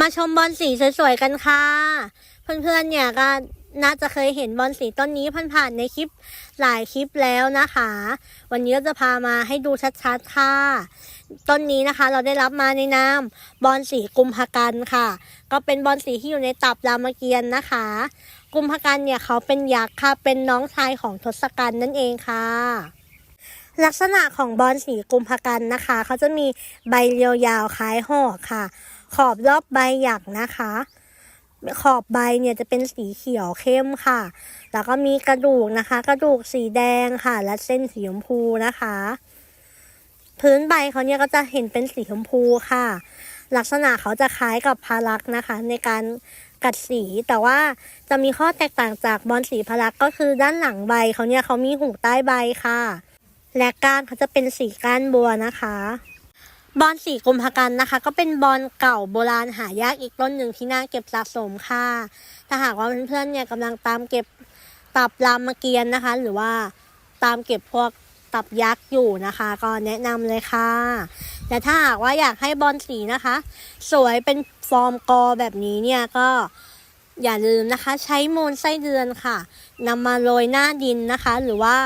มาชมบอลสีสวยๆกันค่ะ เพื่อนๆเนี่ยก็น่าจะเคยเห็นบอลสีต้นนี้ผ่านๆในคลิปหลายคลิปแล้วนะคะ วันนี้ก็จะพามาให้ดูชัดๆค่ะ ต้นนี้นะคะเราได้รับมาในนามบอลสีกุมภกันค่ะ ก็เป็นบอลสีที่อยู่ในตับรามเกียรติ์นะคะ กุมภกันเนี่ยเขาเป็นยักษ์ค่ะ เป็นน้องชายของทศกัณฐ์นั่นเองค่ะลักษณะของบอลสีกุมภกันนะคะ เขาจะมีใบเรียวยาวคล้ายหอกค่ะ ขอบรอบใบหยักนะคะ ขอบใบเนี่ยจะเป็นสีเขียวเข้มค่ะ แล้วก็มีกระดูกนะคะ กระดูกสีแดงค่ะ และเส้นสีชมพูนะคะ พื้นใบเขาเนี่ยก็จะเห็นเป็นสีชมพูค่ะ ลักษณะเขาจะคล้ายกับพารักนะคะ ในการกัดสีแต่ว่าจะมีข้อแตกต่างจากบอลสีพารักก็คือด้านหลังใบเขาเนี่ยเขามีหูใต้ใบค่ะ และก้านเขาจะเป็นสีก้านบัวนะคะ บอลสีกุมภกันนะคะ ก็เป็นบอลเก่าโบราณหายากอีกต้นหนึ่งที่น่าเก็บสะสมค่ะ ถ้าหากว่าเพื่อนๆเนี่ยกำลังตามเก็บตับรามเกียรตินะคะ หรือว่าตามเก็บพวกตับยักษ์อยู่นะคะ ก็แนะนำเลยค่ะแต่ถ้าหากว่าอยากให้บอลสีนะคะ สวยเป็นฟอร์มกอแบบนี้เนี่ยก็อย่าลืมนะคะ ใช้มูลไส้เดือนค่ะนำมาโรยหน้าดินนะคะ หรือว่า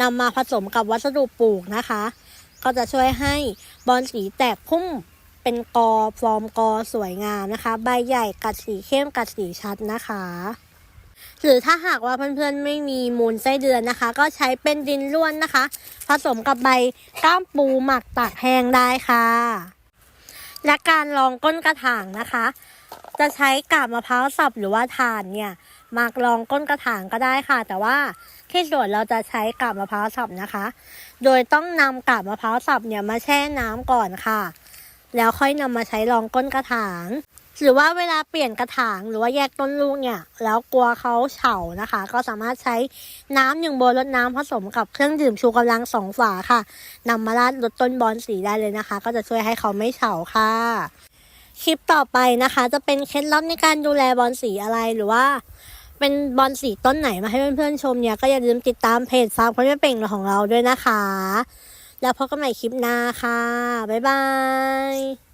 นำมาผสมกับวัสดุปลูกนะคะ ก็จะช่วยให้บอลสีแตกพุ่มเป็นกอฟอร์มกอสวยงามนะคะ ใบใหญ่กัดสีเข้มกัดสีชัดนะคะหรือถ้าหากว่าเพื่อนๆไม่มีมูลไส้เดือนนะคะ ก็ใช้เป็นดินล้วนนะคะ ผสมกับใบก้ามปูหมักตากแห้งได้ค่ะ และการรองก้นกระถางนะคะ จะใช้กาบมะพร้าวสับหรือว่าถ่านเนี่ยมักรองก้นกระถางก็ได้ค่ะ แต่ว่าที่สวนเราจะใช้กาบมะพร้าวสับนะคะ โดยต้องนำกาบมะพร้าวสับเนี่ยมาแช่น้ำก่อนค่ะ แล้วค่อยนำมาใช้รองก้นกระถาง หรือว่าเวลาเปลี่ยนกระถางหรือว่าแยกต้นลูกเนี่ย แล้วกลัวเขาเฉานะคะ ก็สามารถใช้น้ำหนึ่งโบวลดน้ำผสมกับเครื่องดื่มชูกำลังสองฝาค่ะนำมาราดลดต้นบอลสีได้เลยนะคะ ก็จะช่วยให้เขาไม่เฉาค่ะ คลิปต่อไปนะคะ จะเป็นเคล็ดลับในการดูแลบอลสีอะไรหรือว่า เป็นบอลสีต้นไหนมาให้เพื่อนๆชมเนี่ย ก็อย่าลืมติดตามเพจฟาร์มคนไม่เป่งของเราด้วยนะคะ แล้วพบกันใหม่คลิปหน้าค่ะ บ๊ายบาย